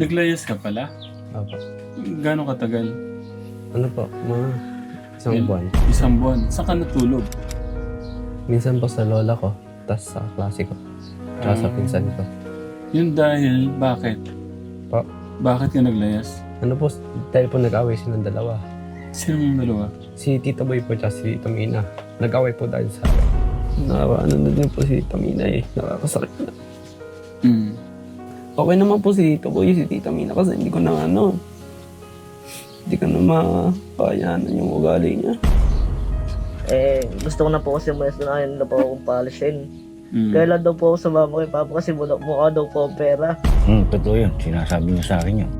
Naglayas ka pala? Opo. Gano'ng katagal? Ano po, mga isang Yun. buwan. Isang buwan. Saan ka natulog? Minsan po sa lola ko, tas sa klase ko, tsaka sa Ah. pinsan ko. Yun dahil, bakit? Po. Bakit ka naglayas? Ano po, dahil po nag-away silang dalawa. Sino mong dalawa? Si Tito Boy po tsaka si Tito Mina. Nag-away po dahil sa akin. Nakawa, ano na din po si Tito Mina eh. Nakakasakit na. Okay naman po si Tito Boy, si Tita Mina kasi hindi ko na ano. Hindi ko na makayanan yung ugali niya. Eh, gusto ko na po kasi umalis na ayaw na po akong palisin. Mm. Kaya lang daw po ako sa mama kay Papa kasi mukha daw po ang pera. Hmm, totoo yun. Sinasabi niya sa akin yun.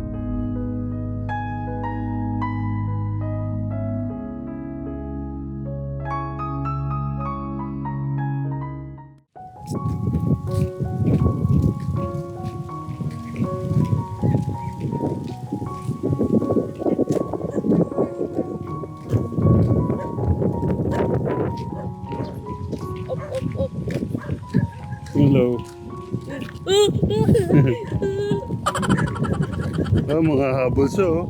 Ah, mga habol siya, oh.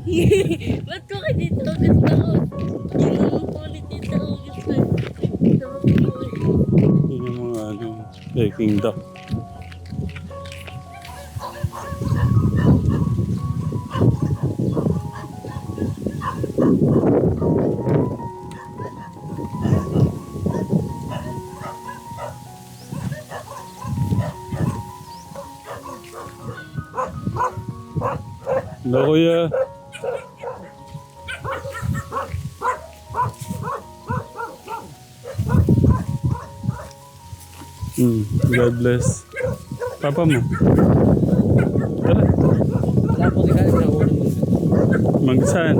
Ba't ko August ako? Ginanong ko ni Tito August ko. Yun yung mga ano, Peking duck. Hello. Hmm, God bless. Papa mo. Tara, magsan.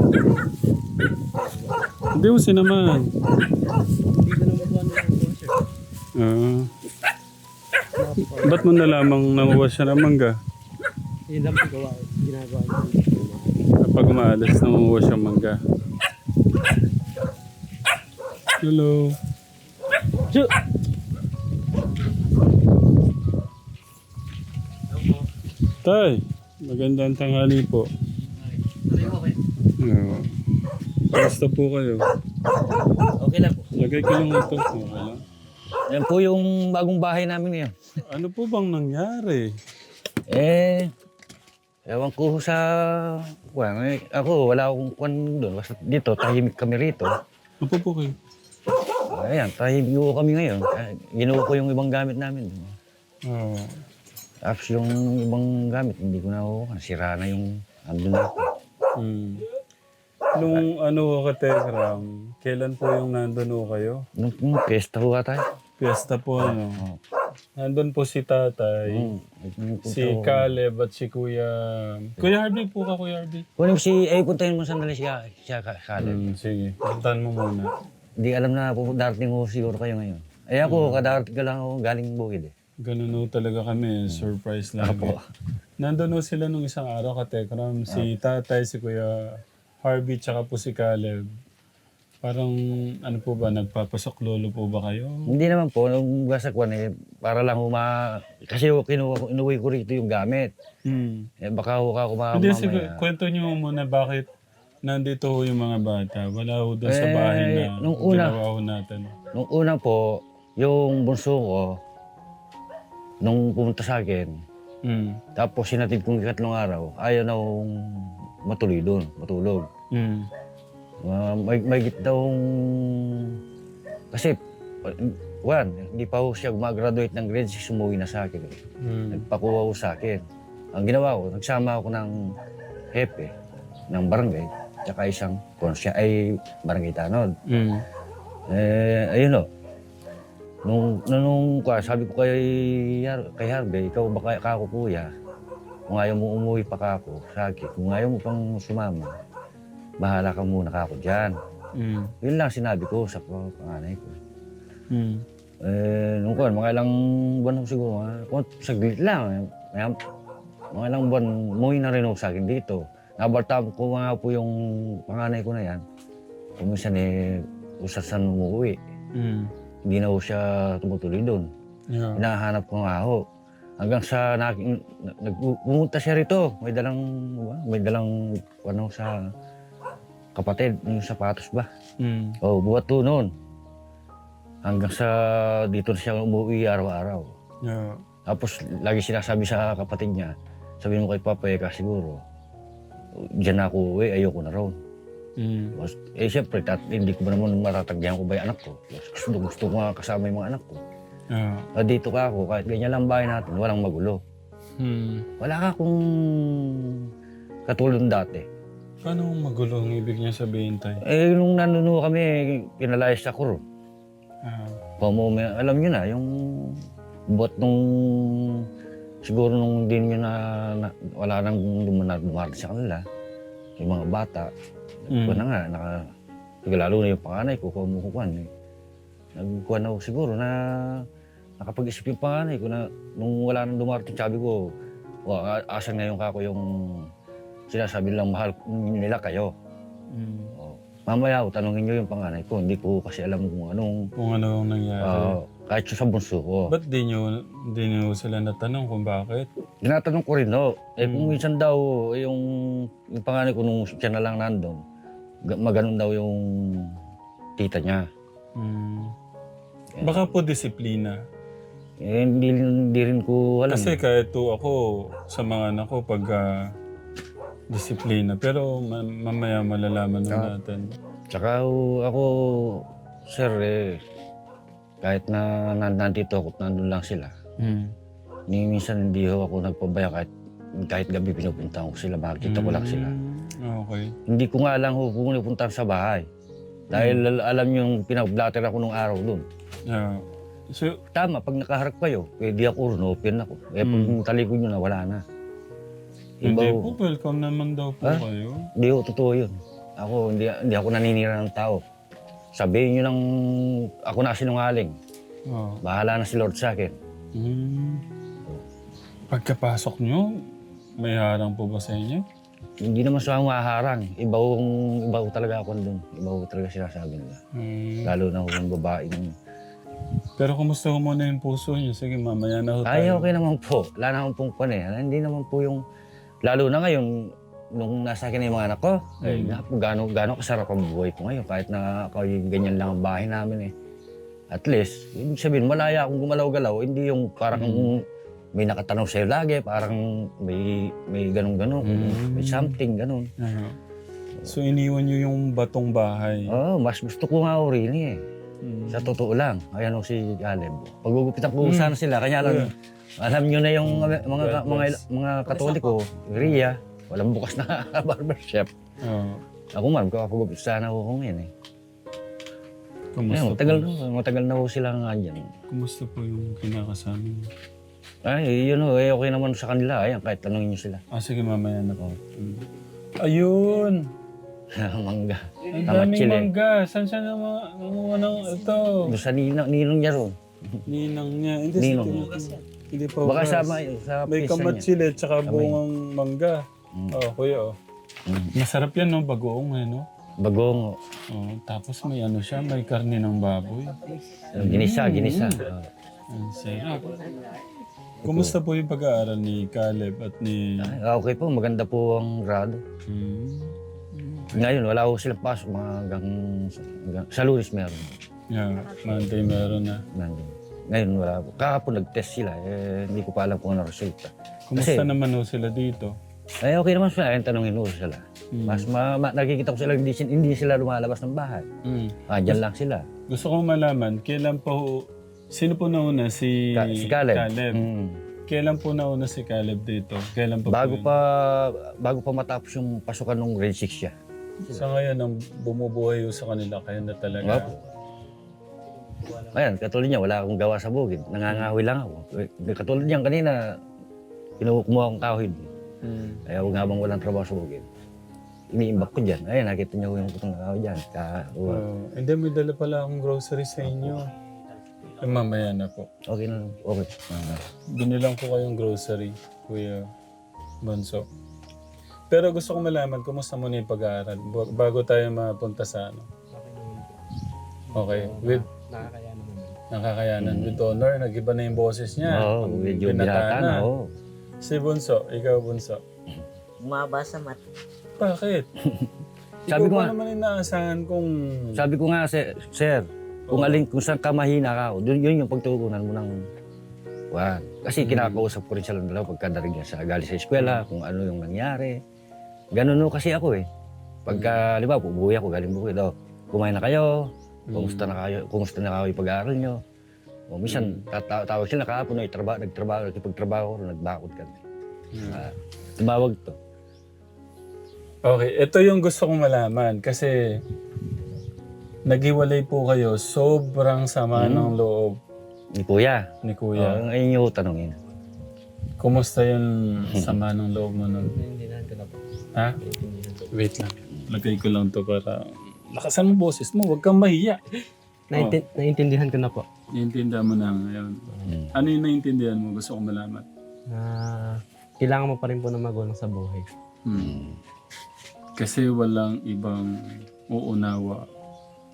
Hindi mo sinaman. Hindi naman. Ah. Ba't mo nalamang nanguwas siya ng mangga? Lang po gawa, ginagawa Kapag umaalis, nanguwas siya ng mangga. Hello. Ju! Tay, magandang tanghali po. Oo. Kamusta po kayo? Okay lang po. Lagay ko lang ito. Okay lang. Yan po yung bagong bahay namin ngayon. Ano po bang nangyari? Eh, ewan ko sa... Well, eh, ako, wala akong kwan doon. Basta dito, tahimik kami rito. Ano po kayo? Ayan, tahimik ko kami ngayon. Eh, Ginawa ko yung ibang gamit namin. Oo. Tapos yung ibang gamit, hindi ko na ako. Sira na yung andun na ako. Hmm. Nung ano ka Telegram, kailan po yung nandun ho kayo? Nung, nung pesta ko tayo. Fiesta po ano. Nandun po si tatay, Hmm, si Caleb at si Kuya... Kuya Harvey po ka, Kuya Harvey. Kunin si... Eh, puntahin mo sandali siya. Siya, ka- Caleb. Hmm, sige. Puntahan mo muna. Hindi alam na po, darating ko siguro kayo ngayon. Eh ako, kadarating ka lang ako galing bukid eh. Ganun ho talaga kami. Surprise lang. Apo. Nandun ho sila nung isang araw ka Tekram. Si tatay, si Kuya Harvey, tsaka po si Caleb. Parang ano po ba, nagpapasok lolo po ba kayo? Hindi naman po, nung gasakwan eh, para lang huma... Kasi kinuha ko, inuwi ko rito yung gamit. Hmm. Eh baka ho ka kumama Hindi, sige, mamaya. kwento niyo muna bakit nandito ho yung mga bata. Wala ho doon sa Eh, bahay na nung una- ginawa ho natin. Nung una po, yung bunso ko, nung pumunta sa akin, Hmm. tapos sinatid kong ikatlong araw, ayaw na akong matuloy doon, matulog. Hmm. Uh, may, may daw kasi one, hindi pa ho siya gumagraduate ng grade 6, umuwi na sa akin. Hmm. Nagpakuha ho sa akin. Ang ginawa ko, nagsama ako ng hepe ng barangay, tsaka isang konsya ay barangay tanod. Hmm. Eh, ayun o. Nung, nung, nung sabi ko kay, Har- kay Harvey, ikaw ba kaya kako kuya? Kung ayaw mo umuwi pa kako sa akin, kung ayaw mo pang sumama, bahala ka muna kako dyan. Hmm. Yun lang sinabi ko sa pa- panganay ko. Hmm. Eh, nung kuwan, mga ilang buwan ako siguro, mga, kung saglit lang. Eh, mga, ilang buwan, umuwi na rin ako sa akin dito. Nabalta ko nga po yung panganay ko na yan. Kung minsan eh, usasan umuwi. Hmm. Hindi na ho siya tumutuloy doon. Yeah. Hinahanap ko nga ho. Hanggang sa na, nag- pumunta siya rito. May dalang, may dalang ano sa kapatid, yung sapatos ba? Mm. Oh, buhat to noon. Hanggang sa dito na siya umuwi araw-araw. Yeah. Tapos lagi sinasabi sa kapatid niya, sabi mo kay Papa, eh, ka siguro, diyan na ako uwi, ayoko na raw. Mm. Tapos, eh siyempre, tat, hindi ko naman matatagyan ko ba yung anak ko? Gusto, gusto ko nga kasama yung mga anak ko. Yeah. Ah, dito ka ako, kahit ganyan lang bahay natin, walang magulo. Hmm. Wala ka kung katulong dati. Paano magulo ang ibig niya sabihin, tay? Eh, nung nanuno kami, pinalayas ako ron. Ah. Pamumi, alam nyo na, yung bot nung siguro nung din nyo na, na wala nang lumana dumarating sa kanila, yung mga bata, Mm. na nga, naka, lalo na yung panganay ko, kumukukuan eh. Nagkuhan ako siguro na nakapag-isip yung panganay ko na nung wala nang dumarating, sabi ko, "Wa, a- asan ngayon kako yung sinasabi lang mahal nila kayo. Mm. O, mamaya tanongin nyo yung panganay ko. Hindi ko kasi alam kung anong Kung ano ang nangyari. Ah, kahit sa bunso ko. Ba't di nyo, di nyo sila natanong kung bakit? Tinatanong ko rin, no? Eh kung Mm. minsan daw, eh, yung, yung panganay ko nung siya na lang nandun, ga- maganon daw yung tita niya. Mm. Baka po disiplina. Eh, hindi, hindi rin ko alam. Kasi kahit to ako sa mga anak ko pag ah, disiplina. Pero ma- mamaya malalaman na Ah. natin. Tsaka ho, ako, sir, eh, kahit na, na nandito ako, at nandun lang sila. Mm. Ni minsan hindi ho ako nagpabaya kahit kahit gabi pinupunta ko sila, makikita ko lang sila. Mm, Okay. Hindi ko nga lang ho pupunta sa bahay. Dahil al- alam niyo yung pinag-blatter ako nung araw doon. Yeah. So, Tama, pag nakaharap kayo, pwede ako ron, open ako. Eh, pag Mm. talikod nyo na, wala na. Hindi ho. po, welcome naman daw po Ah? kayo. Hindi ho, totoo yun. Ako, hindi, hindi ako naninira ng tao. Sabihin nyo lang, ako na sinungaling. Oh. Bahala na si Lord sa akin. Mm. Pagkapasok nyo, may harang po ba sa inyo? Hindi naman sa maharang. Iba ho, iba ho talaga ako doon. Iba ho talaga sinasabi nila. Mm. Lalo na ho yung babaeng Pero kumusta ko muna yung puso nyo? Sige, mamaya na ho tayo. Ay, okay naman po. Wala naman pong pan eh. Hindi naman po yung... Lalo na ngayon, nung nasa akin na yung mga anak ko, ay, Mm. naku, gaano, gaano kasarap ang buhay ko ngayon. Kahit na ako yung ganyan lang ang bahay namin eh. At least, ibig sabihin, malaya akong gumalaw-galaw. Hindi yung parang may nakatanong sa'yo lagi, parang may, may ganun-ganun, Mm. may something, ganun. Ano? So, iniwan nyo yung batong bahay. Oo, mas gusto ko nga rin eh. Mm. Sa totoo lang. Ayan o si Caleb. Paggugupitan ko sana sila, kanya lang, alam nyo na yung mga, mga, mga, mga katoliko, Ria, walang bukas na barbershop. Oh. Ako man, kakagupit sana ako kung yan eh. Kumusta, Ayan, matagal, po? na, matagal na ho sila nga dyan. Kumusta po yung kinakasama niyo? Ay, yun ho, eh, okay naman sa kanila. Ayan, kahit tanongin nyo sila. Ah, sige, mamaya na po. Mm. Ayun! Mangga. Ang Tama, daming chile. mangga. Saan siya naman namuha ng ito? Doon sa ninong, ninong niya ron. Ninang niya. Hindi, Ninong. sige. Hindi pa Baka ubras. sama sa May pisa niya. kamatsili at saka bungang mangga. Mm. Oh, kuya, oh. Mm. Masarap yan, no? Bagoong, eh, no? Bagong, Oh, tapos may ano siya, may karne ng baboy. ginisa, ginisa. Ang sarap. Kumusta po yung pag-aaral ni Caleb at ni... Ah, okay po, maganda po ang grado. Hmm. Ngayon, wala ko silang pasok mga hanggang, hanggang sa lunes meron. Yeah, Monday meron na. Nandun. Ngayon, wala po. Kahapon nag-test sila, eh, hindi ko pa alam kung ano resulta. Kumusta Kasi- naman ho sila dito? Eh, okay naman sila, ayun, tanongin ko sila. Hmm. Mas ma, ma- nakikita ko sila, hindi, sin- hindi sila lumalabas ng bahay. Hmm. Ah, dyan lang sila. Gusto kong malaman, kailan pa ho... Sino po nauna? Si, Ka- si Caleb. Mm. Kailan po nauna si Caleb dito? Kailan pa Bago po pa, bago pa matapos yung pasukan ng grade 6 siya. Sa ngayon, ang bumubuhay ho sa kanila, kaya na talaga. Opo. Ayan, katulad niya, wala akong gawa sa bukid. Nangangahoy lang ako. Eh, Katulad niyan kanina, pinukumuha akong kahoy. Hmm. Kaya huwag nga bang walang trabaho sa bukid. Iniimbak ko dyan. Ayun, nakita niyo yung putong kahoy dyan. Ka, Oh, hindi, may dala pala akong grocery sa inyo. Eh, mamaya na po. okay na. Okay. Ah, Binilang ko kayong grocery, Kuya Bonso. Pero gusto ko malaman, kumusta mo na yung pag-aaral? Ba- Bago tayo mapunta sa ano. Okay. With, Nakakayanan with honor. Nag-iba na yung boses niya. Oo, Pag medyo binata na. oo. Si Bunso, ikaw Bunso. Bumaba sa mat. Bakit? Sabi ikaw ko pa nga- naman inaasahan kung... Sabi ko nga, sir, sir kung alin, kung saan ka mahina ka, yun, yun yung pagtutunan mo ng Wan. Kasi kinakausap ko rin sila dalawa pagkadarig niya sa galing sa eskwela, kung ano yung nangyari. Ganun no kasi ako eh. Pagka, di ba, uuwi ako, galing bukid, oh, kumain na kayo, kumusta na kayo, kumusta na kayo yung pag-aaral nyo. O minsan, tata- tawag sila kahapon, no, trabaho, nagtrabaho, nagkipagtrabaho ko, nagbakod kami. Ah, tumawag to. Okay, ito yung gusto kong malaman kasi naghiwalay po kayo, sobrang sama ng loob Ni Kuya. ni Oh, Kuya. ngayon yung tanongin. Kumusta yung sama ng loob mo nun? Ha? Wait lang. Lagay ko lang to para... Lakasan mo boses mo, huwag kang mahiya. Naintin- Naiintindihan ko na po. Naiintindihan mo na ngayon. Hmm. Ano yung naiintindihan mo? Gusto kong malaman. Na kailangan mo pa rin po ng magulang sa buhay. Hmm. Kasi walang ibang uunawa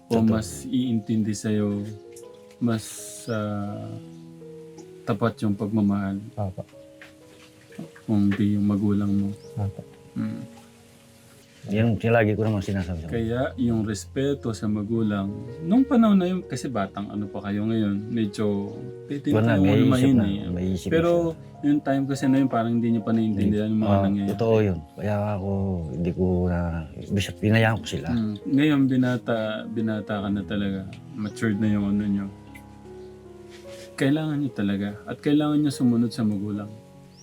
o mas iintindi sa'yo, mas ah, tapat yung pagmamahal Papa. kung di yung magulang mo. Papa. Hmm. Yan, yung lagi ko naman sinasabi sa Kaya yung respeto sa magulang, nung panahon na yun, kasi batang ano pa kayo ngayon, medyo titin Wala, tayo may isip lumahin na. eh. May isip Pero yung time kasi na yun, parang hindi niyo pa naiintindihan yung mga Ah, nangyayari. Totoo yun. Kaya ako, hindi ko na, pinayaan ko sila. Mm. Ngayon, binata, binata ka na talaga. Matured na yung ano nyo. Kailangan nyo talaga. At kailangan nyo sumunod sa magulang.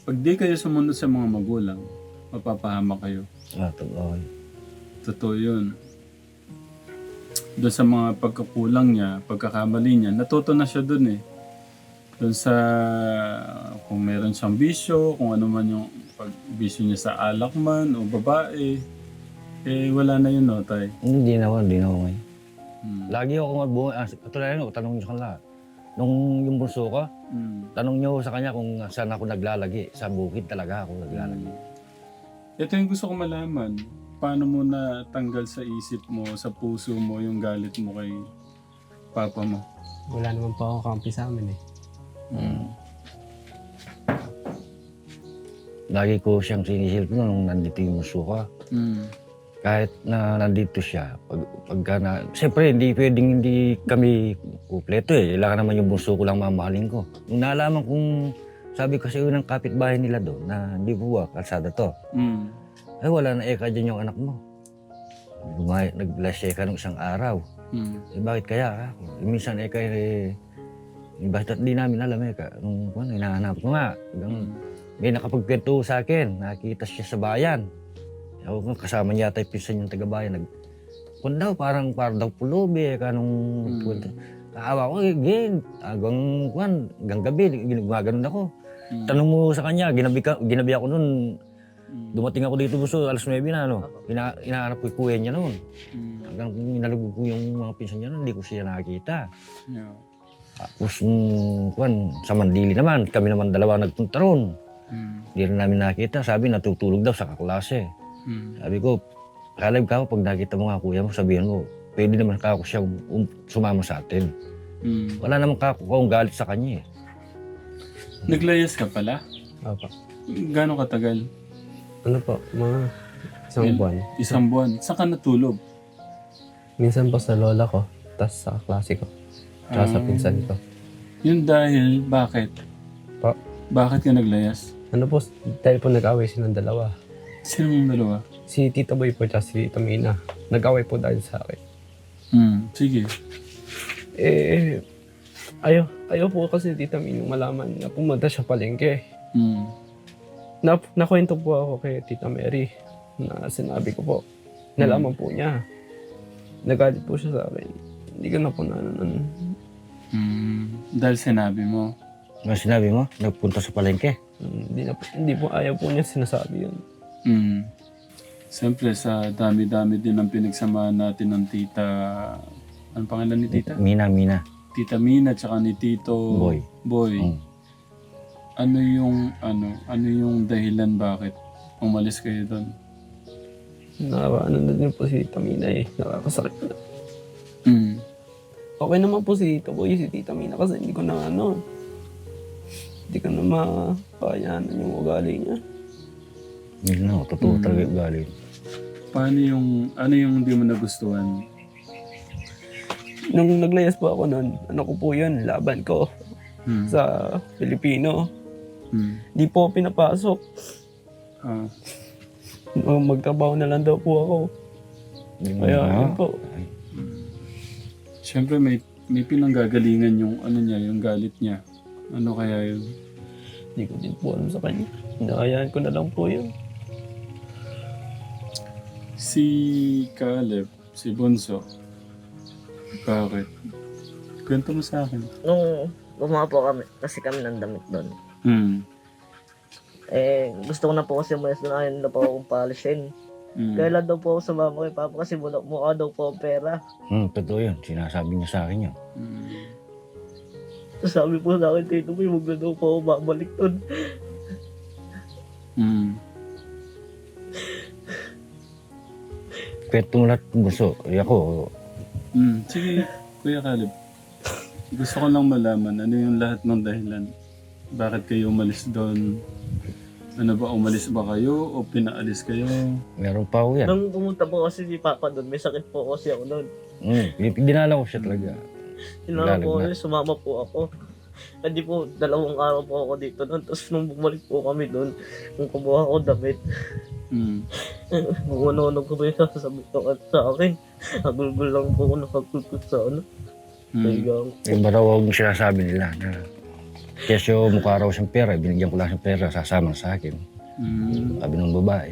Pag di kayo sumunod sa mga magulang, mapapahama kayo. Ah, totoo. Totoo yun. Doon sa mga pagkakulang niya, pagkakamali niya, natuto na siya doon eh. Doon sa kung meron siyang bisyo, kung ano man yung pag bisyo niya sa alak man o babae, eh wala na yun no, tay. Hindi na ako, hindi na ako ngayon. Hmm. Lagi ako mabuhay. Ah, katulad nyo, tanong nyo sa kanila. Nung yung bunso ko, Hmm. tanong nyo sa kanya kung saan ako naglalagi. Sa bukid talaga ako naglalagi. Ito yung gusto ko malaman. Paano mo natanggal sa isip mo, sa puso mo, yung galit mo kay papa mo? Wala naman po ako kampi sa amin eh. Lagi ko siyang sinisilip nung nandito yung bunso ko. Hmm. Kahit na nandito siya, pag, pagka na, siyempre hindi pwedeng hindi kami kupleto eh. Kailangan naman yung bunso ko lang mamahalin ko. Nung nalaman kong, sabi kasi yun ng kapitbahay nila doon na hindi ba, kalsada to. Hmm. Eh wala na eka dyan yung anak mo. Lumay, nag-bless eka nung isang araw. Hmm. Eh bakit kaya? Eh, minsan eka eh, eh basta di namin alam eka. Nung ano, hinahanap ko nga. Hanggang may nakapagkwento sa akin. Nakita siya sa bayan. Ako kasama niya yung pinsan yung taga-bayan. Nag, kung daw parang parang daw pulubi eka nung Mm. Kaawa ko, eh, gin, hanggang, hanggang gabi, ginaganon ako. Hmm. Tanong mo sa kanya, ginabi, ka, ginabi ako noon, Hmm. Dumating ako dito buso, alas 9 na, ano. Hina, hinahanap ko yung kuya niya noon. Hmm. Hanggang inalugog ko yung mga pinsan niya noon, hindi ko siya nakakita. Yeah. Tapos, mm, kwan, sa Mandili naman, kami naman dalawa nagpunta roon. Hmm. Hindi rin namin nakita. Sabi, natutulog daw sa kaklase. Hmm. Sabi ko, kalab ka pag nakita mo nga kuya mo, sabihin mo, pwede naman kako siya um, sumama sa atin. Hmm. Wala naman kako kung galit sa kanya eh. Naglayas ka pala? Papa. Gano'ng katagal? Ano po, mga isang Yun. buwan. Isang buwan. Saan ka natulog? Minsan po sa lola ko, tas sa klase ko, tsaka sa Ah. pinsan ko. Yun dahil, bakit? Pa, Bakit ka naglayas? ano po, dahil po nag-away silang dalawa. Sino mong dalawa? Si Tito Boy po tsaka si Tito Mina. Nag-away po dahil sa akin. Hmm. Sige. Eh, ayaw, ayaw po kasi Tita Mina malaman na pumunta siya palengke. Hmm. Na, nakwento po ako kay Tita Mary na sinabi ko po. Nalaman po niya. Nagalit po siya sa akin. Hindi ko na po na, na, Hmm. Dahil sinabi mo. Ano sinabi mo? Nagpunta sa palengke. hindi, na, po- hindi po ayaw po niya sinasabi yun. Hmm. Siyempre, sa dami-dami din ang pinagsamahan natin ng tita... Ano pangalan ni tita? Mina, Mina. Tita Mina tsaka ni Tito Boy. Boy. Mm. Ano yung ano ano yung dahilan bakit umalis kayo doon? Na, ano na din po si Tita Mina eh. Nakakasakit na. Mm. Okay naman po si Tito Boy, si Tita Mina kasi hindi ko na ano, hindi ko na makayanan yung ugali niya. Yun na, totoo Mm. talaga yung ugali. Paano yung, ano yung hindi mo nagustuhan? Nung naglayas po ako noon, ano ko po yun, laban ko Hmm. sa Pilipino. Hmm. Di po ako pinapasok. Ah. Magtrabaho na lang daw po ako. Yun Kaya na. yun po. Siyempre may may pinanggagalingan yung ano niya, yung galit niya. Ano kaya yun? Hindi ko din po alam sa kanya. Hinakayaan ko na lang po yun. Si Caleb, si Bunso. Bakit? Kwento mo sa akin. Nung gumawa po kami, kasi kami ng damit doon. Hmm. Eh, gusto ko na po kasi umayos na ayun na po akong palishin. Hmm. Kaya lang daw po ako sumama kay Papa kasi mukha, mukha daw po ang pera. Hmm, totoo yun. Sinasabi niya sa akin yun. Tapos sabi po sa akin, Tito Boy, huwag na daw po ako babalik doon. Hmm. Kwento mo lahat gusto. Eh ako, Hmm. Sige, Kuya Caleb. Gusto ko lang malaman ano yung lahat ng dahilan. Bakit kayo umalis doon? Ano ba, umalis ba kayo o pinaalis kayo? meron pa ako yan. Nung pumunta po kasi si Papa doon, may sakit po kasi ako doon. Hmm, dinala ko siya talaga. Po Lalag na. ako, sumama po ako. Hindi po, dalawang araw po ako dito noon. Tapos nung bumalik po kami doon, nung kumuha ko damit, Hmm. kung ano-ano ko ba yung sasabi ko at sa akin. Nagulgul lang po ako nakagulgul sa ano. Hmm. Kaya Iba raw ang sinasabi nila na kesyo mukha raw siyang pera, binigyan ko lang siyang pera, sasama sa akin. Hmm. Sabi ng babae.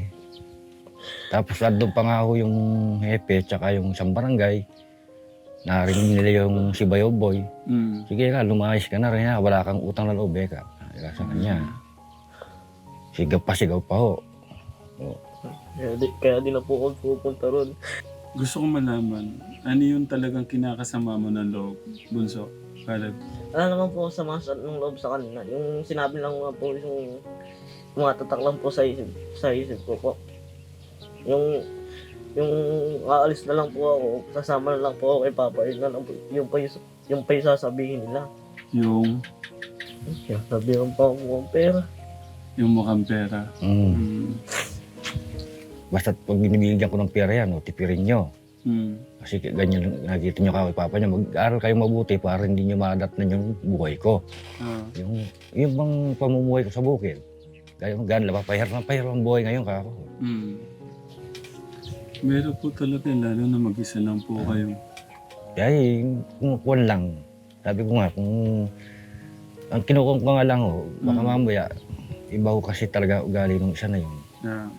Tapos andun pa nga ako yung hepe, tsaka yung isang barangay. Narinig nila yung si Bayo Boy. Hmm. Sige ka, lumayas ka na rin ha. Wala kang utang na loob, Beka. Ika sa kanya. Sigaw pa, sigaw pa ho. Kaya di, kaya di na po ako pupunta ron. Gusto ko malaman, ano yung talagang kinakasama mo ng loob, Bunso? Caleb? Ano naman po sa mga sa- ng loob sa kanila. Yung sinabi lang nga po yung tumatatak lang po sa isip, sa isip ko po. Yung yung aalis na lang po ako, sasama na lang po ako kay Papa, yun na lang po, yung pa yung, yung pa yung sasabihin nila. Yung, Kaya sabihan pa ako ang pera. yung mukhang pera. Mm. Hmm. Basta pag binibigyan ko ng pera yan, o, tipirin nyo. Hmm. Kasi ganyan, nakikita nyo ka kay Papa nyo, mag-aaral kayo mabuti para hindi nyo madatnan yung buhay ko. Ah. Yung, yung bang pamumuhay ko sa bukid. Kaya gan, napapahirap na pahirap ang buhay ngayon kako. Hmm. Meron po talaga, lalo na mag-isa lang po kayo. Kaya kung kuwan lang, sabi ko nga, kung ang kinukuha ko nga lang, oh, baka Mm. mamaya, iba ko kasi talaga ugali ng isa na yun. Na,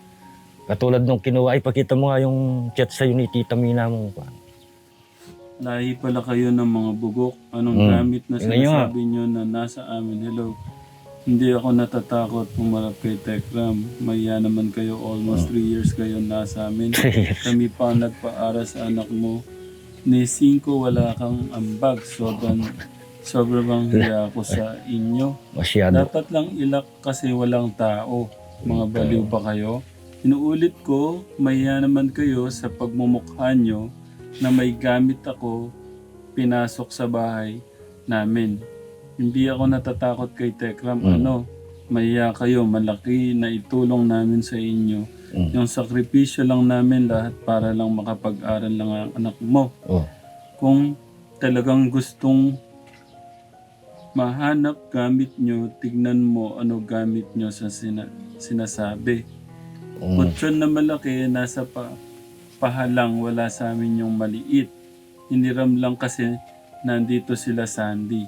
Katulad nung kinuha, ipakita mo nga yung chat sa ni Tita Mina mo. lahi pala kayo ng mga bugok. Anong Hmm. gamit na sinasabi nyo na nasa amin? Hello. Hindi ako natatakot pumarap kay Tekram. Maya naman kayo, almost 3 years kayo nasa amin. Kami pa ang nagpaara sa anak mo. Ni 5 wala kang ambag. Sobrang, sobrang hiya ako sa inyo. Masyado. Dapat lang ilak kasi walang tao. Mga baliw ba kayo? Inuulit ko, maya naman kayo sa pagmumukha nyo na may gamit ako pinasok sa bahay namin. Hindi ako natatakot kay Tekram. Mm. Ano, maya kayo, malaki na itulong namin sa inyo. Mm. Yung sakripisyo lang namin lahat para lang makapag-aral lang ang anak mo Oh. kung talagang gustong mahanap gamit nyo, tignan mo ano gamit nyo sa sina- sinasabi. Mm. Kutsyon na malaki, nasa pa, pahalang, wala sa amin yung maliit. Hiniram lang kasi nandito sila Sandy.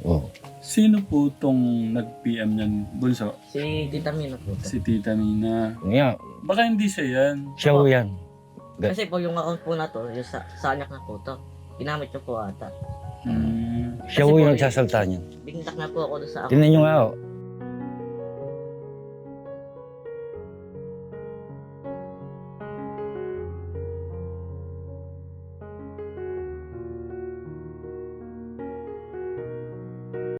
Oh. Sino po tong nag-PM niyan, Bunso? Si Tita Mina po. Si Tita Mina. Nga, Baka hindi siya yan. siya ho yan. Kasi po yung account po na to, yung sa, sa anak na po to, ginamit niyo po ata. Hmm. Siya po, yung nagsasalta niyan. Bintak na po ako doon sa account. Tingnan nyo nga, oh.